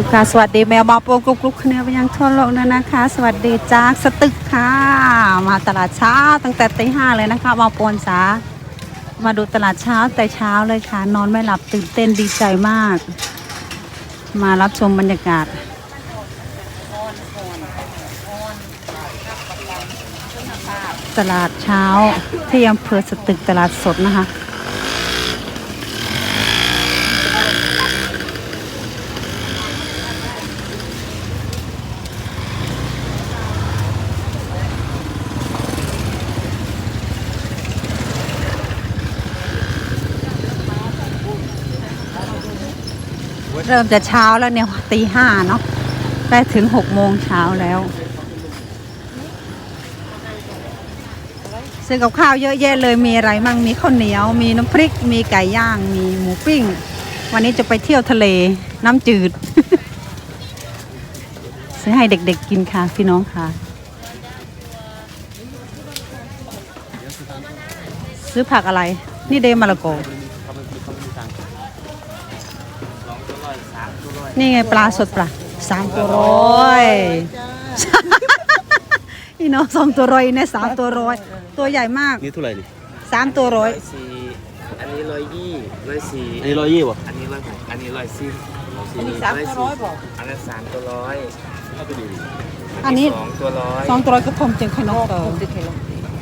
สุขาสวัสดีแมวมาโปงกรุบกรุบคะแนนไปยังทั่วโลกนะนะคะ สวัสดีจากสตึกค่ะ มาตลาดเช้าตั้งแต่ตีห้าเลยนะคะมาปวนสามาดูตลาดเช้าแต่เช้าเลยค่ะ นอนไม่หลับตื่นเต้นดีใจมาก มารับชมบรรยากาศตลาดเช้าที่อำเภอสตึกตลาดสดนะคะ เริ่มจะเช้าแล้วเนี่ยตีห้าเนาะได้ถึงหกโมงเช้าแล้วซื้อกับข้าวเยอะแยะเลยมีอะไรมั่งมีข้าวเหนียว มีน้ำพริก มีไก่ย่าง มีหมูปิ้ง วันนี้จะไปเที่ยวทะเลน้ำจืด ซื้อให้เด็กๆกินค่ะพี่น้องค่ะ ซื้อผักอะไร นี่เดมะละกอ นี่ไงปลาสดปลาสามตัวร้อยพี่น้องสองตัวร้อยเนี่ยสามตัวร้อยตัวใหญ่มากนี่เท่าไหร่นี่สามตัวร้อยสี่อันนี้ร้อยยี่ร้อยสี่อันนี้ร้อยยี่ป่ะอันนี้ร้อยหกอันนี้ร้อยสี่อันนี้สามตัวร้อยบอกอันนั้นสามตัวร้อยอันนี้สองตัวร้อยสองตัวร้อยก็ทมจึงขนมเตอ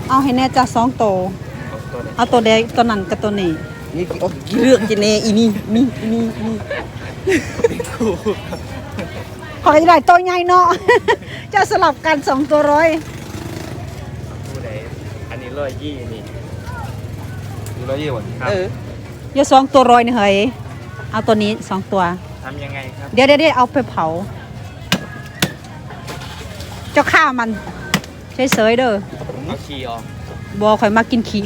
เอาให้แน่จ้าสองตัวสองตัวเนี่ยเอาตัวเดียวตัวนั้นกับตัวนี้นี่กี่อ๋อกี่เรื่องจะเนอีนี่นี่นี่นี่ ขอให้ได้ตัวใหญ่เนาะ จะสลับกันสองตัวร้อยผู้ใดอันนี้ร้อยยี่นี่นี่ร้อยยี่ป่ะครับเอออย่าสองตัวร้อยนี่เฮ้ยเอาตัวนี้สองตัว ทำยังไงครับ เดี๋ยวเดี๋ยวเดี๋ยวเอาไปเผา เจ้าข้ามันเฉยๆเด้อเอาขี่ออกบอข่อยมากินขี้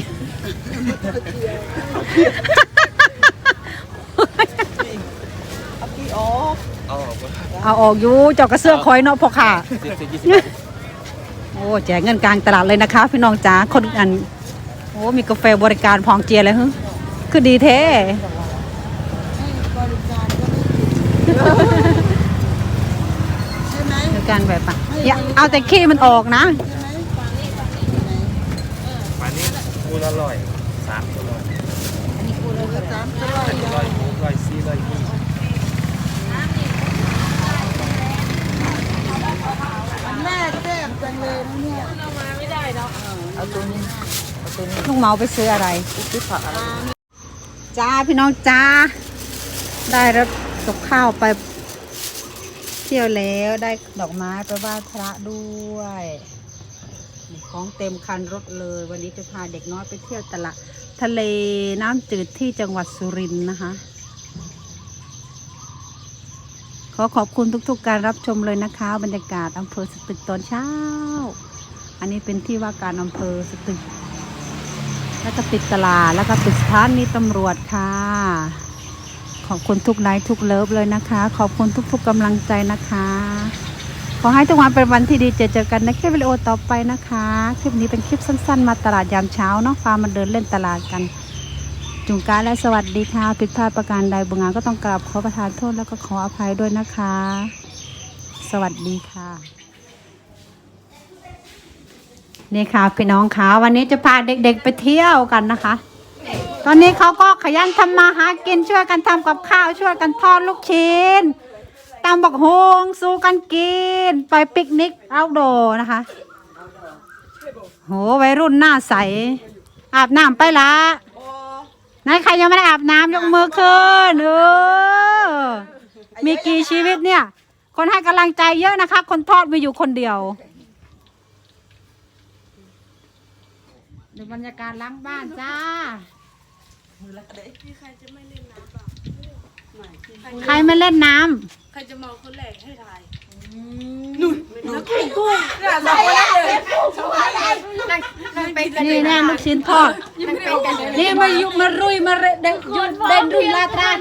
เอาออกบ่ เอาออกอยู่เจ้ากระเสื้อคอยเนาะพ่อค่ะ สิบสิบยี่สิบบาทโอ้แจกเงินกลางตลาดเลยนะคะ พี่น้องจ๋าคนอันโอ้มีกาแฟบริการพองเจียเลยฮึคือดีแท้บริการแบบปะอย่าเอาแต่ขี้มันออกนะอันนี้คู่ละร้อยสามตัวร้อยอันนี้คู่ละสามตัวร้อยอันนี้ร้อยหกร้อยสี่ ร้อยยี่ลุงเมาไปซื้ออะไรจ้าพี่น้องจ้า ได้รถกับข้าวไป เที่ยวแล้วได้ดอกไม้ไปไหว้พระด้วยของเต็มคันรถเลย วันนี้จะพาเด็กน้อยไปเที่ยวตลาดทะเลน้ำจืดที่จังหวัดสุรินทร์นะคะ ขอขอบคุณทุกๆการรับชมเลยนะคะ บรรยากาศอำเภอสตึกตอนเช้า อันนี้เป็นที่ว่าการอำเภอสตึก แล้วก็ติดตลาด แล้วก็ติดสถานีตำรวจค่ะ ขอบคุณทุกไลค์ทุกเลิฟเลยนะคะ ขอบคุณทุกๆกำลังใจนะคะ ขอให้ทุกวันเป็นวันที่ดีเจอเจอกันในคลิปวิดีโอต่อไปนะคะ คลิปนี้เป็นคลิปสั้น ๆ มาตลาดยามเช้าเนาะพามาเดินเล่นตลาดกันจุงการและสวัสดีค่ะผิดพลาดประการใดบุงงานก็ต้องกราบขอประทานโทษแล้วก็ขออภัยด้วยนะคะ สวัสดีค่ะ นี่ค่ะพี่น้องค่ะวันนี้จะพาเด็กๆไปเที่ยวกันนะคะ ตอนนี้เขาก็ขยันทำมาหากินช่วยกันทำกับข้าวช่วยกันทอดลูกชิ้นตำบักฮงสู้กันกิน ไปปิกนิกเอาโดนะคะโหวัยรุ่นหน้าใส อาบน้ำไปละไหนใครยังไม่ได้อาบน้ำยกมือขึ้นเออมีกี่ชีวิตเนี่ย คนให้กำลังใจเยอะนะคะ คนทอดมีอยู่คนเดียว ดูบรรยากาศล้างบ้านจ้า ใครไม่เล่นน้ใครจะเมาคนแรกให้ทายำนี่แน่ลูกชิ้นทอดนี่มายุมารุยมาเรเดนยุดเด่นรุยลาตราน